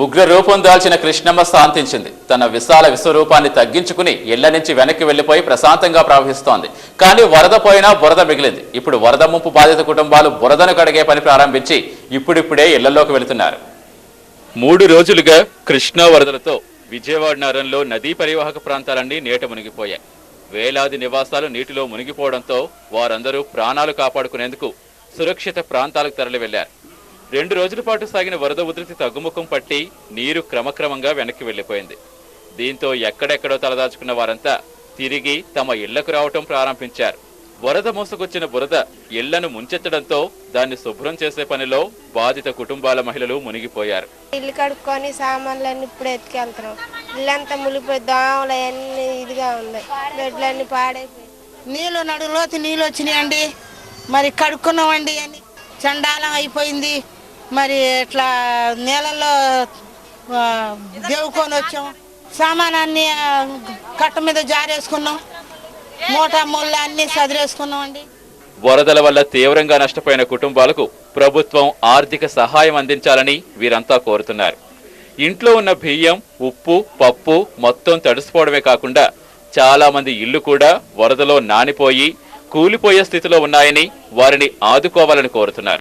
ఉగ్ర రూపం దాల్చిన కృష్ణమ్మ శాంతించింది. తన విశాల విశ్వరూపాన్ని తగ్గించుకుని ఇళ్ళ నుంచి వెనక్కి వెళ్ళిపోయి ప్రశాంతంగా ప్రవహిస్తోంది. కానీ వరద పోయినా బురద మిగిలింది. ఇప్పుడు వరద ముంపు బాధిత కుటుంబాలు బురదను కడిగే పని ప్రారంభించి ఇప్పుడిప్పుడే ఇళ్ళలోకి వెళుతున్నారు. మూడు రోజులుగా కృష్ణా వరదలతో విజయవాడ నగరంలో నదీ పరివాహక ప్రాంతాలన్నీ నీట మునిగిపోయాయి. వేలాది నివాసాలు నీటిలో మునిగిపోవడంతో వారందరూ ప్రాణాలు కాపాడుకునేందుకు సురక్షిత ప్రాంతాలకు తరలి వెళ్ళారు రెండు రోజుల పాటు సాగిన వరద ఉధృతి తగ్గుముఖం పట్టి నీరు క్రమక్రమంగా వెనక్కి వెళ్ళిపోయింది దీంతో ఎక్కడెక్కడో తలదాచుకున్న వారంతా తిరిగి తమ ఇళ్ళకు రావటం ప్రారంభించారు. వరద మోసుకొచ్చిన బురద ఇళ్ళను ముంచెత్తడంతో దాన్ని శుభ్రం చేసే పనిలో బాధిత కుటుంబాల మహిళలు మునిగిపోయారు. ఇల్లు కడుక్కొని సామాన్లన్నీ ఇప్పుడు ఎత్తుకెళ్తున్నాం. ఇల్లంతా మునిగిపోయి దోమలు అన్ని ఇదిగా ఉన్నాయి బెడ్లన్నీ పాడైపోయి నీళ్ళు నడులోతు నీళ్ళు వచ్చినాయండి. మరి కడుక్కున్నామండి అని చండాలం అయిపోయింది. మరి ఇట్లా నీళ్ళల్లో దేవుకొని వచ్చాం. సామానాన్ని కట్ట మీద జారేసుకున్నాం. మూట ముళ్ళ అన్ని సదిరేసుకున్నామండి. వరదల వల్ల తీవ్రంగా నష్టపోయిన కుటుంబాలకు ప్రభుత్వం ఆర్థిక సహాయం అందించాలని వీరంతా కోరుతున్నారు. ఇంట్లో ఉన్న బియ్యం ఉప్పు పప్పు మొత్తం తడిసిపోవడమే కాకుండా చాలా మంది ఇల్లు కూడా వరదలో నానిపోయి కూలిపోయే స్థితిలో ఉన్నాయని వారిని ఆదుకోవాలని కోరుతున్నారు.